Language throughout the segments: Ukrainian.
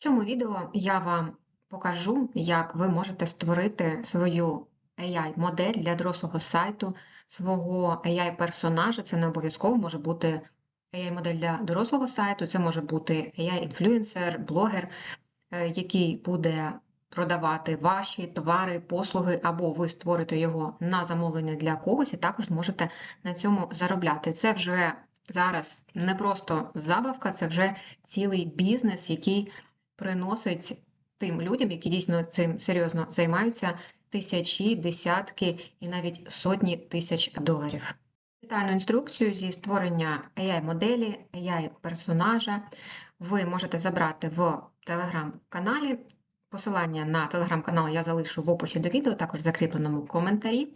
В цьому відео я вам покажу, як ви можете створити свою AI-модель для дорослого сайту, свого AI-персонажа. Це не обов'язково може бути AI-модель для дорослого сайту, це може бути AI-інфлюенсер, блогер, е, який буде продавати ваші товари, послуги, або ви створите його на замовлення для когось, і також можете на цьому заробляти. Це вже зараз не просто забавка, це вже цілий бізнес, який приносить тим людям, які дійсно цим серйозно займаються, тисячі, десятки і навіть сотні тисяч доларів. Детальну інструкцію зі створення AI-моделі, AI-персонажа ви можете забрати в телеграм-каналі. Посилання на телеграм-канал я залишу в описі до відео, також в закріпленому коментарі.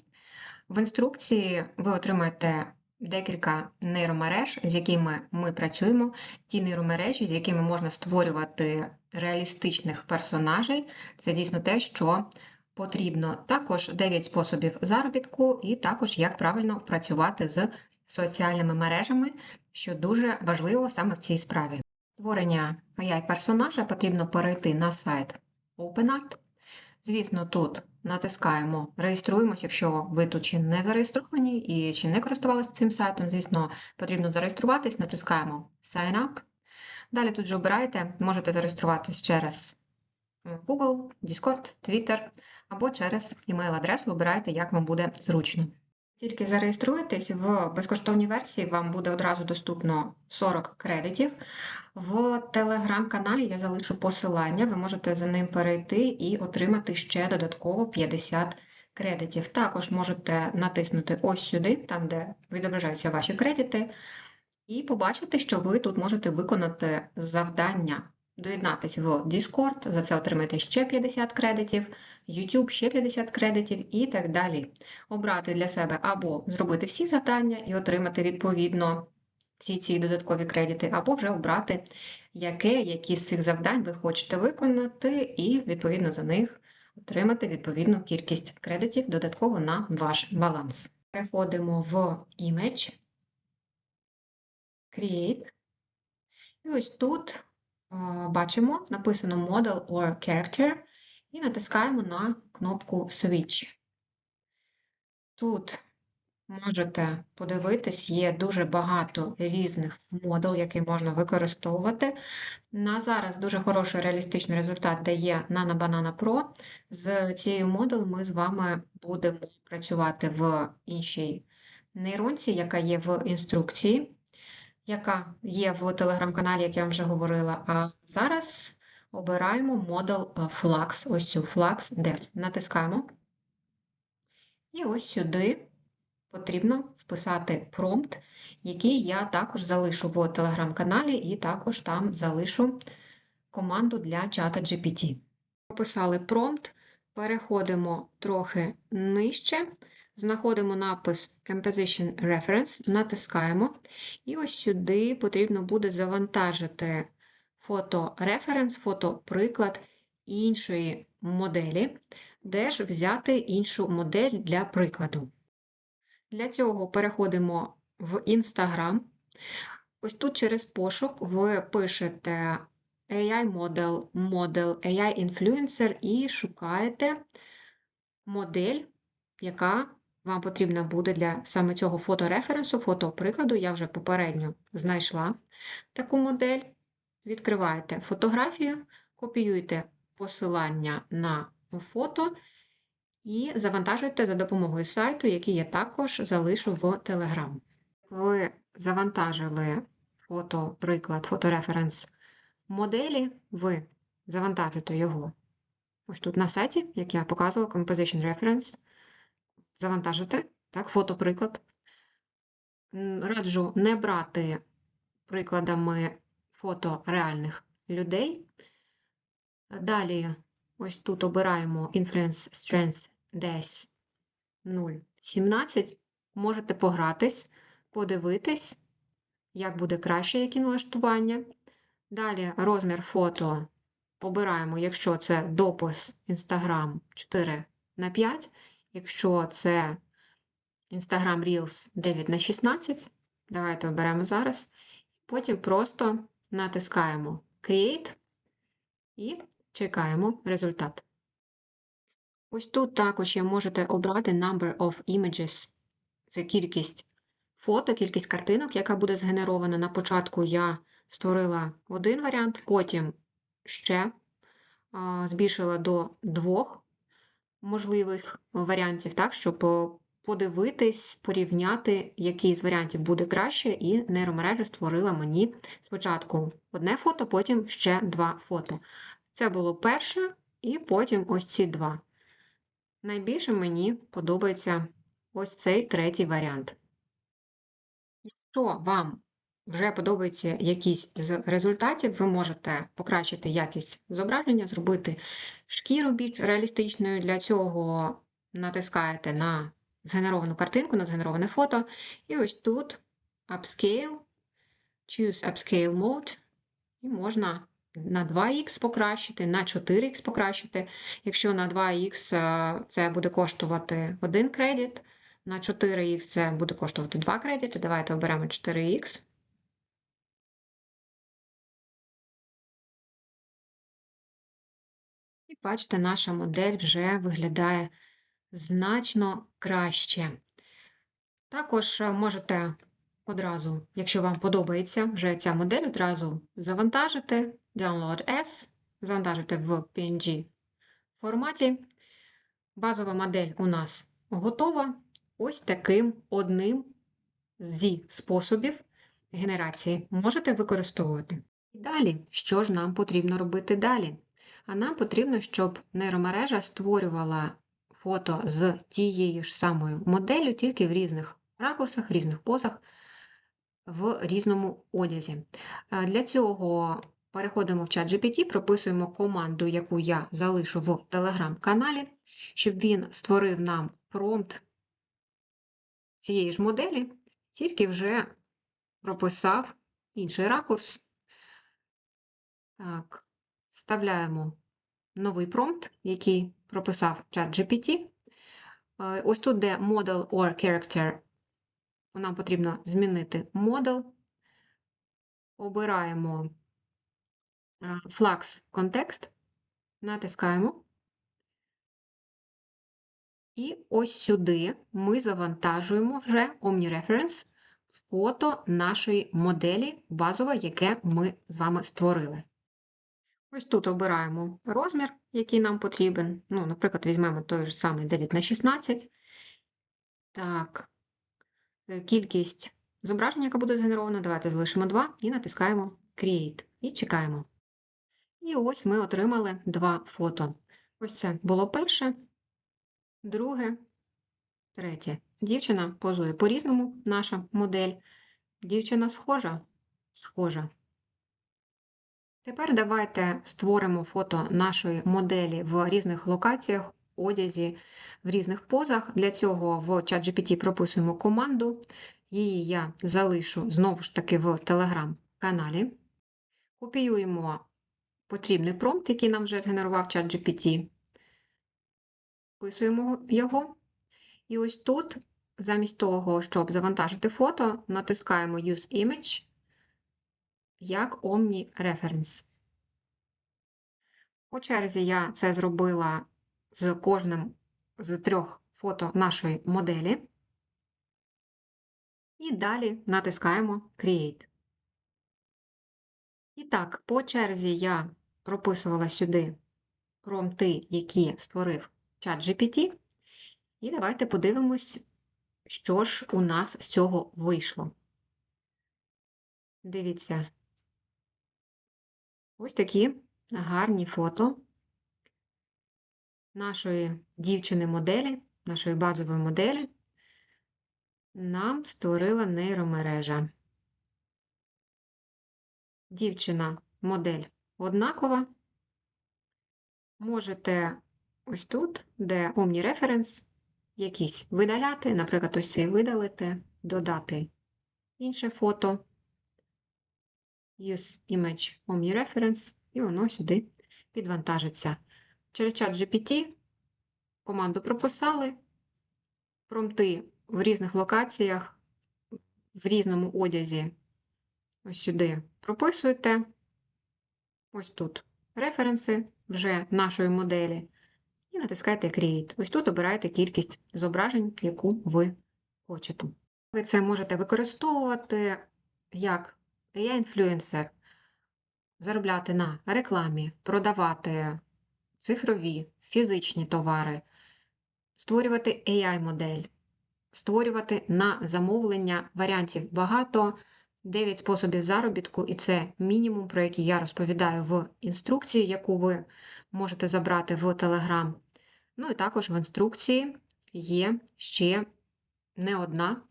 В інструкції ви отримаєте декілька нейромереж, з якими ми працюємо. Ті нейромережі, з якими можна створювати реалістичних персонажей. Це дійсно те, що потрібно. Також 9 способів заробітку, і також як правильно працювати з соціальними мережами, що дуже важливо саме в цій справі. Створення AI-персонажа потрібно перейти на сайт OpenArt. Звісно, тут натискаємо реєструємось, якщо ви тут ще не зареєстровані і чи не користувалися цим сайтом, звісно, потрібно зареєструватись, натискаємо Sign Up. Далі тут же обираєте, можете зареєструватись через Google, Discord, Twitter або через email-адресу, Обирайте, як вам буде зручно. Тільки зареєструєтесь в безкоштовній версії, вам буде одразу доступно 40 кредитів. В телеграм-каналі я залишу посилання, ви можете за ним перейти і отримати ще додатково 50 кредитів. Також можете натиснути ось сюди, там де відображаються ваші кредити, і побачити, що ви тут можете виконати завдання. Доєднатися в Discord, за це отримаєте ще 50 кредитів, YouTube ще 50 кредитів і так далі. Обрати для себе або зробити всі завдання і отримати відповідно всі ці додаткові кредити, або вже обрати, яке, які з цих завдань ви хочете виконати, і відповідно за них отримати відповідну кількість кредитів додатково на ваш баланс. Переходимо в Image, Create. І ось тут бачимо, написано Model or Character, і натискаємо на кнопку Switch. Тут можете подивитись, є дуже багато різних модел, які можна використовувати. На зараз дуже хороший реалістичний результат дає Nano Banana Pro. З цією модел ми з вами будемо працювати в іншій нейронці, яка є в інструкції яка є в телеграм-каналі, як я вам вже говорила. А зараз обираємо модел е, Flux, ось цю Flux D. Натискаємо. І ось сюди потрібно вписати промпт, який я також залишу в телеграм-каналі, і також там залишу команду для чата GPT. Описали промпт, переходимо трохи нижче. Знаходимо напис Composition Reference, натискаємо, і ось сюди потрібно буде завантажити фотореференс, фотоприклад іншої моделі, де ж взяти іншу модель для прикладу. Для цього переходимо в Instagram. Ось тут через пошук ви пишете AI-модел, модел, AI-інфлюенсер і шукаєте модель, яка вам потрібна буде для саме цього фотореференсу, фотоприкладу, я вже попередньо знайшла таку модель. Відкриваєте фотографію, копіюєте посилання на фото і завантажуєте за допомогою сайту, який я також залишу в Telegram. Ви завантажили фотоприклад, фотореференс моделі, ви завантажуєте його ось тут на сайті, як я показувала, Composition Reference завантажити, так, фотоприклад. Раджу не брати прикладами фото реальних людей. Далі, ось тут обираємо Influence Strength десь 0,17. Можете погратись, подивитись, як буде краще, які налаштування. Далі розмір фото обираємо, якщо це допис Instagram 4 на 5 Якщо це Instagram Reels 9 на 16, давайте оберемо зараз. Потім просто натискаємо Create і чекаємо результат. Ось тут також я можете обрати Number of Images. Це кількість фото, кількість картинок, яка буде згенерована. На початку я створила один варіант, потім ще збільшила до двох можливих варіантів, так, щоб е, подивитись, порівняти, який з варіантів буде краще, і нейромережа створила мені спочатку одне фото, потім ще два фото. Це було перше, і потім ось ці два. Найбільше мені подобається ось цей третій варіант. Якщо вам вже подобається якийсь з результатів, ви можете покращити якість зображення, зробити шкіру більш реалістичною. Для цього натискаєте на згенеровану картинку, на згенероване фото. І ось тут Upscale, Choose Upscale Mode, і можна на 2х покращити, на 4х покращити. Якщо на 2х е, це буде коштувати 1 кредит, на 4х це буде коштувати 2 кредити. Давайте оберемо 4х. Бачите, наша модель вже виглядає значно краще. Також е, можете одразу, якщо вам подобається вже ця модель, одразу завантажити Download S, завантажити в PNG форматі. Базова модель у нас готова ось таким одним зі способів генерації можете використовувати. Далі, що ж нам потрібно робити далі? А нам потрібно, щоб нейромережа створювала фото з тією ж самою моделлю, тільки в різних ракурсах, різних позах, в різному одязі. Для цього переходимо в чат GPT, прописуємо команду, яку я залишу в телеграм-каналі, щоб він створив нам промпт цієї ж моделі, тільки вже прописав інший ракурс. Так, Вставляємо новий промпт, який прописав чат GPT. Е, ось тут, де Model or Character, нам потрібно змінити модел. Обираємо е, Flux контекст, натискаємо. І ось сюди ми завантажуємо вже OmniReference фото нашої моделі базове, яке ми з вами створили. Ось тут обираємо розмір, який нам потрібен. Ну, Наприклад, візьмемо той ж самий 9 на 16. Так, е, кількість зображення, яка буде згенерована, давайте залишимо 2 і натискаємо Create. І чекаємо. І ось ми отримали два фото. Ось це було перше, друге, третє. Дівчина позує по-різному, наша модель. Дівчина схожа, схожа. Тепер давайте створимо фото нашої моделі в різних локаціях, одязі, в різних позах. Для цього в ChatGPT прописуємо команду. Її я залишу знову ж таки в телеграм-каналі. Копіюємо потрібний промпт, який нам вже згенерував ChatGPT. Вписуємо його. І ось тут, замість того, щоб завантажити фото, натискаємо Use Image як Omni-Reference. По черзі я це зробила з кожним з трьох фото нашої моделі. І далі натискаємо Create. І так, по черзі я прописувала сюди промпти, які створив чат GPT. І давайте подивимось, що ж у нас з цього вийшло. Дивіться, ось такі гарні фото нашої дівчини-моделі, нашої базової моделі, нам створила нейромережа. Дівчина модель однакова. Можете ось тут, де Omni-Reference, якісь видаляти, наприклад, ось цей видалити, додати інше фото. Use Image Omni-Reference, і воно сюди підвантажиться. Через чат GPT команду прописали, промпти в різних локаціях, в різному одязі. Ось сюди прописуєте. Ось тут референси вже нашої моделі і натискаєте Create. Ось тут обираєте кількість зображень, яку ви хочете. Ви це можете використовувати як AI-інфлюенсер, заробляти на рекламі, продавати цифрові, фізичні товари, створювати AI-модель, створювати на замовлення варіантів багато, 9 способів заробітку, і це мінімум, про який я розповідаю в інструкції, яку ви можете забрати в Telegram. Ну і також в інструкції є ще не одна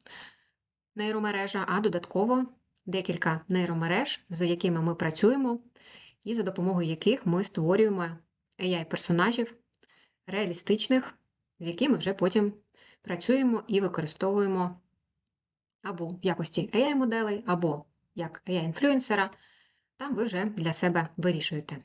нейромережа, а додатково декілька нейромереж, з якими ми працюємо, і за допомогою яких ми створюємо AI-персонажів реалістичних, з якими вже потім працюємо і використовуємо або в якості AI-моделей, або як AI-інфлюенсера. Там ви вже для себе вирішуєте.